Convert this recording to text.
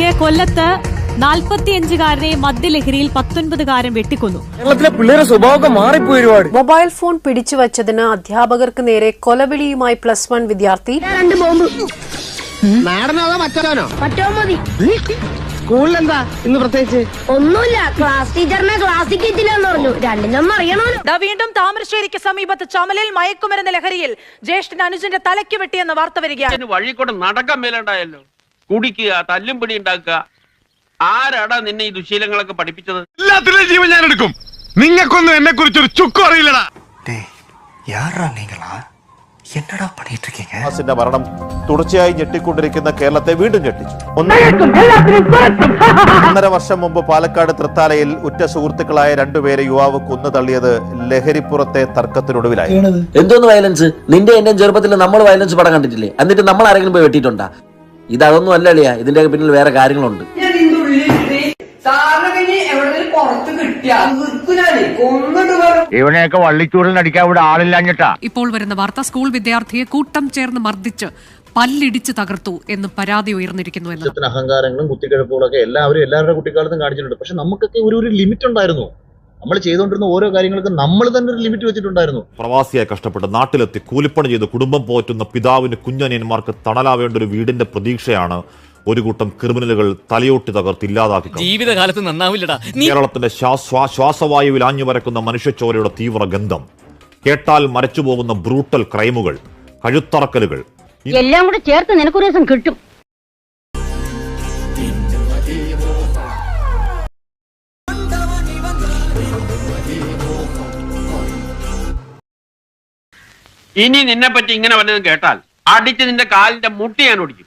ഇടയ്ക്ക് കൊല്ലത്ത് നാൽപ്പത്തിയഞ്ചുകാരനെ മദ്യലഹരിയിൽ പത്തൊൻപതുകാരൻ വെട്ടിക്കൊന്നു. കേരളത്തിലെ പിള്ളേരെ സ്വഭാവമൊക്കെ മാറിപ്പോയി ഒരുപാട്. മൊബൈൽ ഫോൺ പിടിച്ചു വച്ചതിന് അധ്യാപകർക്ക് നേരെ കൊലവിളിയുമായി പ്ലസ് വൺ വിദ്യാർത്ഥി. രണ്ട് ബോംബ്. നാടനോ അതോ മറ്റവനോ? മറ്റോ മതി. സ്കൂളിലെന്താ ഇന്ന് പ്രത്യേകിച്ച്? ഒന്നുമില്ല. ക്ലാസ് ടീച്ചറിനെ കയറ്റില്ലെന്ന് പറഞ്ഞു. രണ്ടിനൊന്നും അറിയണമല്ലോ. ദാ വീണ്ടും താമരശ്ശേരിക്ക് സമീപത്ത് ചമലിൽ മയക്കുമരുന്ന് ലഹരിയിൽ ജ്യേഷ്ഠൻ അനുജന്റെ തലയ്ക്ക് വെട്ടിയെന്ന വാർത്ത വരികയാണ്. ഇതിന് വഴി കൂടെ നടക്കാൻ മേലുണ്ടായല്ലോ. കുടിക്കുക തല്ലും പിടി ഉണ്ടാക്കുക ആരാടാ നിന്നെ ഈ ദുശീലങ്ങളൊക്കെ പഠിപ്പിച്ചത് എല്ലാത്തിലും ജീവൻ ഞാൻ എടുക്കും നിങ്ങൾക്കൊന്നും എന്നെ കുറിച്ചൊരു ചുക്കും അറിയില്ലടാ டேய் யாரா நீங்களா என்னடா பண்ணிட்டு இருக்கீங்க ഹാസിന്റെ മരണം തുടർച്ചയായി ഞെട്ടിക്കൊണ്ടിരിക്കുന്ന കേരളത്തെ വീണ്ടും ഞെട്ടിച്ചു ഒന്ന് ഒന്നര വർഷം മുമ്പ് പാലക്കാട് തൃത്താലയിൽ ഉറ്റ സുഹൃത്തുക്കളായ രണ്ടുപേരെ യുവാവ് കൊന്നു തള്ളിയത് ലഹരിപ്പുറത്തെ തർക്കത്തിനൊടുവിലായി എന്തോന്ന് വയലൻസ് നിന്റെ എന്റെ ചെറുപ്പത്തിൽ നമ്മൾ വയലൻസ് പടം കണ്ടിട്ടില്ലേ എന്നിട്ട് നമ്മൾ ആരെങ്കിലും പോയി വെട്ടിയിട്ടുണ്ടാ ഇത് അതൊന്നും അല്ല അളിയ. ഇതിന്റെ പിന്നിൽ വേറെ കാര്യങ്ങളുണ്ട്. ഇവനെയൊക്കെ വള്ളിച്ചൂടിൽ അടിക്കാൻ ഇവിടെ ആളില്ലാഞ്ഞിട്ടാ. ഇപ്പോൾ വരുന്ന വാർത്ത സ്കൂൾ വിദ്യാർത്ഥിയെ കൂട്ടം ചേർന്ന് മർദ്ദിച്ച് പല്ലിടിച്ച് തകർത്തു എന്ന് പരാതി ഉയർന്നിരിക്കുന്നു അഹങ്കാരങ്ങളും കുത്തിക്കിഴപ്പുകളൊക്കെ എല്ലാവരും എല്ലാവരുടെ കുട്ടിക്കാലത്തും കാണിച്ചിട്ടുണ്ട്. പക്ഷെ നമുക്കൊക്കെ ഒരു ഒരു ലിമിറ്റ് ഉണ്ടായിരുന്നു. നമ്മൾ ചെയ്തുകൊണ്ടിരുന്ന ഓരോ കാര്യങ്ങൾക്കും നമ്മൾ തന്നെ ഒരു ലിമിറ്റ് വെച്ചിട്ടുണ്ടായിരുന്നു. പ്രവാസിയായി കഷ്ടപ്പെട്ട് നാട്ടിലെത്തി കൂലിപ്പണി ചെയ്ത് കുടുംബം പോറ്റുന്ന പിതാവിന് കുഞ്ഞനിയന്മാർക്ക് തണലാവേണ്ട ഒരു വീടിന്റെ പ്രതീക്ഷയാണ് ഒരു കൂട്ടം ക്രിമിനലുകൾ തലയോട്ടി തകർത്ത് ഇല്ലാതാക്കി. ജീവിതകാലത്ത് നന്നാവില്ലടാ. കേരളത്തിന്റെ ശ്വാസ ശ്വാസവായുവിൽ ആഞ്ഞുവരക്കുന്ന മനുഷ്യച്ചോരയുടെ തീവ്ര ഗന്ധം. കേട്ടാൽ മരച്ചു പോകുന്ന ബ്രൂട്ടൽ ക്രൈമുകൾ കഴുത്തറക്കലുകൾ. എല്ലാം കൂടെ ചേർത്ത് നിനക്കൊരു ദിവസം കിട്ടും. ഇനി നിന്നെ പറ്റി ഇങ്ങനെ വല്ലതും കേട്ടാൽ അടിച്ച് നിന്റെ കാലിന്റെ മുട്ടി ഞാൻ ഓടിക്കും